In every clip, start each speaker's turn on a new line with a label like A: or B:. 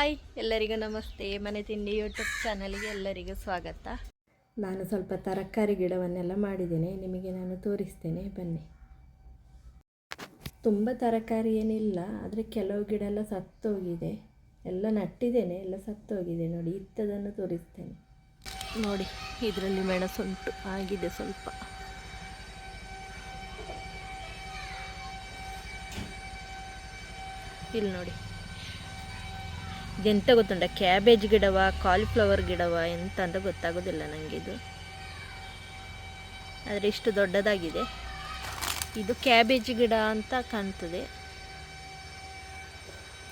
A: Hi ಎಲ್ಲರಿಗೂ ನಮಸ್ತೆ. ಮನೆ ತಿಂಡಿ ಯೂಟ್ಯೂಬ್ ಚಾನಲ್ಗೆ ಎಲ್ಲರಿಗೂ ಸ್ವಾಗತ. ನಾನು ಸ್ವಲ್ಪ ತರಕಾರಿ ಗಿಡವನ್ನೆಲ್ಲ ಮಾಡಿದ್ದೇನೆ. ನಿಮಗೆ ನಾನು ತೋರಿಸ್ತೇನೆ. ಬನ್ನಿ. ತುಂಬ ತರಕಾರಿ ಏನಿಲ್ಲ ಆದರೆ ಕೆಲವು ಗಿಡ ಎಲ್ಲ ಸತ್ತೋಗಿದೆ. ಎಲ್ಲ ನಟ್ಟಿದ್ದೇನೆ ಎಲ್ಲ ಸತ್ತೋಗಿದೆ. ನೋಡಿ ಇತ್ತದನ್ನು ತೋರಿಸ್ತೇನೆ. ನೋಡಿ ಇದರಲ್ಲಿ ಮೆಣಸುಂಟು ಆಗಿದೆ ಸ್ವಲ್ಪ. ಇಲ್ಲಿ ನೋಡಿ. ಇದೆಂತ ಗೊತ್ತುಂಟ? ಕ್ಯಾಬೇಜ್ ಗಿಡವ ಕಾಲಿಫ್ಲವರ್ ಗಿಡವ ಎಂತ ಅಂತ ಗೊತ್ತಾಗೋದಿಲ್ಲ ನನಗೆ ಇದು ಆದರೆ ಇಷ್ಟು ದೊಡ್ಡದಾಗಿದೆ. ಇದು ಕ್ಯಾಬೇಜ್ ಗಿಡ ಅಂತ ಕಾಣ್ತದೆ.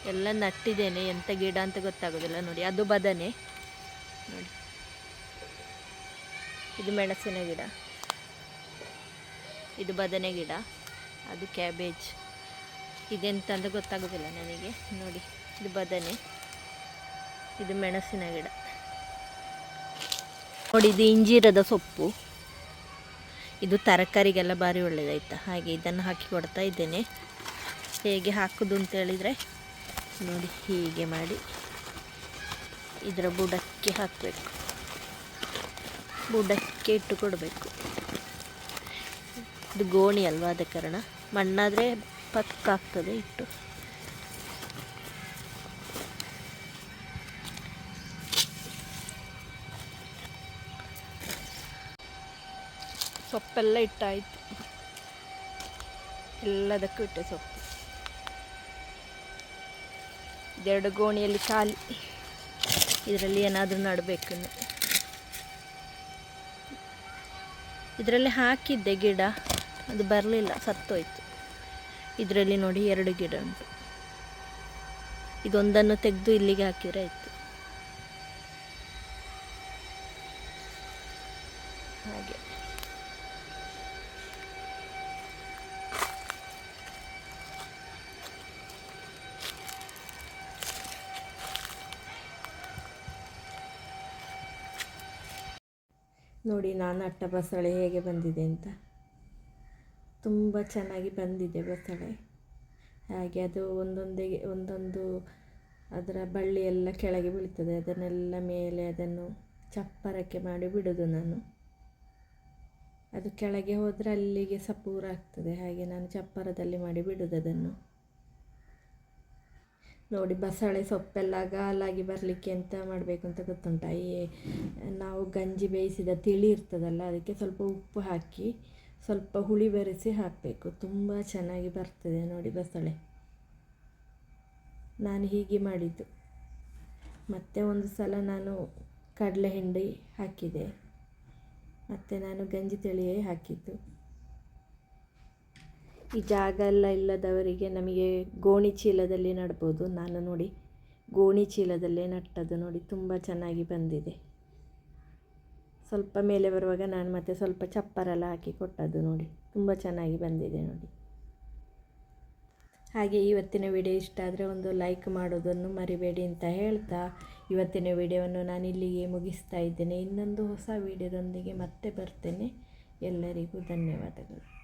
A: ಎಲ್ಲ ನಟ್ಟಿದ್ದೇನೆ. ಎಂಥ ಗಿಡ ಅಂತ ಗೊತ್ತಾಗೋದಿಲ್ಲ ನೋಡಿ. ಅದು ಬದನೆ. ನೋಡಿ. ಇದು ಮೆಣಸಿನ ಗಿಡ. ಇದು ಬದನೆ ಗಿಡ. ಅದು ಕ್ಯಾಬೇಜ್. ಇದೆಂತ ಗೊತ್ತಾಗೋದಿಲ್ಲ ನನಗೆ. ನೋಡಿ. ಇದು ಬದನೆ. ಇದು ಮೆಣಸಿನ ಗಿಡ. ನೋಡಿ, ಇದು ಇಂಜೀರದ ಸೊಪ್ಪು. ಇದು ತರಕಾರಿಗೆಲ್ಲ ಭಾರಿ ಒಳ್ಳೆಯದಾಯ್ತಾ ಹಾಗೆ ಇದನ್ನು ಹಾಕಿ ಕೊಡ್ತಾ ಇದ್ದೇನೆ. ಹೇಗೆ ಹಾಕೋದು ಅಂತ ಹೇಳಿದರೆ, ನೋಡಿ, ಹೀಗೆ ಮಾಡಿ ಇದರ ಬುಡಕ್ಕೆ ಹಾಕಬೇಕು. ಬುಡಕ್ಕೆ ಇಟ್ಟು ಕೊಡಬೇಕು. ಇದು ಗೋಣಿ ಅಲ್ವಾ ಆದ ಕಾರಣ. ಮಣ್ಣಾದರೆ ಪಕ್ಕ ಆಗ್ತದೆ ಇಟ್ಟು. ಸೊಪ್ಪೆಲ್ಲ ಇಟ್ಟಾಯಿತು. ಎಲ್ಲದಕ್ಕೂ ಇಟ್ಟೆ ಸೊಪ್ಪು. ಇದೆರಡು ಗೋಣಿಯಲ್ಲಿ ಖಾಲಿ. ಇದರಲ್ಲಿ ಏನಾದರೂ ನಡಬೇಕು ಇದರಲ್ಲಿ ಹಾಕಿದ್ದೆ ಗಿಡ. ಅದು ಬರಲಿಲ್ಲ, ಸತ್ತೋಯ್ತು. ಇದರಲ್ಲಿ ನೋಡಿ ಎರಡು ಗಿಡ ಉಂಟು. ಇದೊಂದನ್ನು ತೆಗೆದು ಇಲ್ಲಿಗೆ ಹಾಕಿದ್ರೆ ಆಯಿತು. ಹಾಗೆ. ನೋಡಿ, ನಾನು ಅಟ್ಟ ಬಸಳೆ ಹೇಗೆ ಬಂದಿದೆ ಅಂತ. ತುಂಬ ಚೆನ್ನಾಗಿ ಬಂದಿದೆ ಬಸಳೆ. ಹಾಗೆ ಅದು ಒಂದೊಂದೇ ಒಂದೊಂದು ಅದರ ಬಳ್ಳಿ ಎಲ್ಲ ಕೆಳಗೆ ಬೀಳ್ತದೆ. ಅದನ್ನೆಲ್ಲ ಮೇಲೆ ಅದನ್ನು ಚಪ್ಪರಕ್ಕೆ ಮಾಡಿ ಬಿಡೋದು ನಾನು. ಅದು ಕೆಳಗೆ ಹೋದರೆ ಅಲ್ಲಿಗೆ ಸಪೂರ ಆಗ್ತದೆ. ಹಾಗೆ ನಾನು ಚಪ್ಪರದಲ್ಲಿ ಮಾಡಿ ಬಿಡೋದು ಅದನ್ನು. ನೋಡಿ ಬಸಳೆ ಸೊಪ್ಪೆಲ್ಲ ಗಾಲಾಗಿ ಬರಲಿಕ್ಕೆ ಎಂತ ಮಾಡಬೇಕು ಅಂತ ಗೊತ್ತುಂಟ? ಈ ನಾವು ಗಂಜಿ ಬೇಯಿಸಿದ ತಿಳಿ ಇರ್ತದಲ್ಲ, ಅದಕ್ಕೆ ಸ್ವಲ್ಪ ಉಪ್ಪು ಹಾಕಿ ಸ್ವಲ್ಪ ಹುಳಿ ಬೆರೆಸಿ ಹಾಕಬೇಕು. ತುಂಬ ಚೆನ್ನಾಗಿ ಬರ್ತದೆ ನೋಡಿ ಬಸಳೆ. ನಾನು ಹೀಗೆ ಮಾಡಿದ್ದು. ಮತ್ತೆ ಒಂದು ಸಲ ನಾನು ಕಡಲೆ ಹಿಂಡಿ ಹಾಕಿದೆ. ಮತ್ತು ನಾನು ಗಂಜಿ ತಿಳಿಯೇ ಹಾಕಿದ್ದು. ಈ ಜಾಗ ಎಲ್ಲ ಇಲ್ಲದವರಿಗೆ ನಮಗೆ ಗೋಣಿ ಚೀಲದಲ್ಲಿ ನಡ್ಬೋದು. ನಾನು ನೋಡಿ ಗೋಣಿ ಚೀಲದಲ್ಲೇ ನಟ್ಟದ್ದು ನೋಡಿ ತುಂಬ ಚೆನ್ನಾಗಿ ಬಂದಿದೆ. ಸ್ವಲ್ಪ ಮೇಲೆ ಬರುವಾಗ ನಾನು ಮತ್ತೆ ಸ್ವಲ್ಪ ಚಪ್ಪರೆಲ್ಲ ಹಾಕಿ ಕೊಟ್ಟದ್ದು ನೋಡಿ ತುಂಬ ಚೆನ್ನಾಗಿ ಬಂದಿದೆ ನೋಡಿ. ಹಾಗೆ ಇವತ್ತಿನ ವಿಡಿಯೋ ಇಷ್ಟ ಆದರೆ ಒಂದು ಲೈಕ್ ಮಾಡೋದನ್ನು ಮರಿಬೇಡಿ ಅಂತ ಹೇಳ್ತಾ ಇವತ್ತಿನ ವಿಡಿಯೋವನ್ನು ನಾನು ಇಲ್ಲಿಗೆ ಮುಗಿಸ್ತಾ ಇದ್ದೇನೆ. ಇನ್ನೊಂದು ಹೊಸ ವಿಡಿಯೋದೊಂದಿಗೆ ಮತ್ತೆ ಬರ್ತೇನೆ. ಎಲ್ಲರಿಗೂ ಧನ್ಯವಾದಗಳು.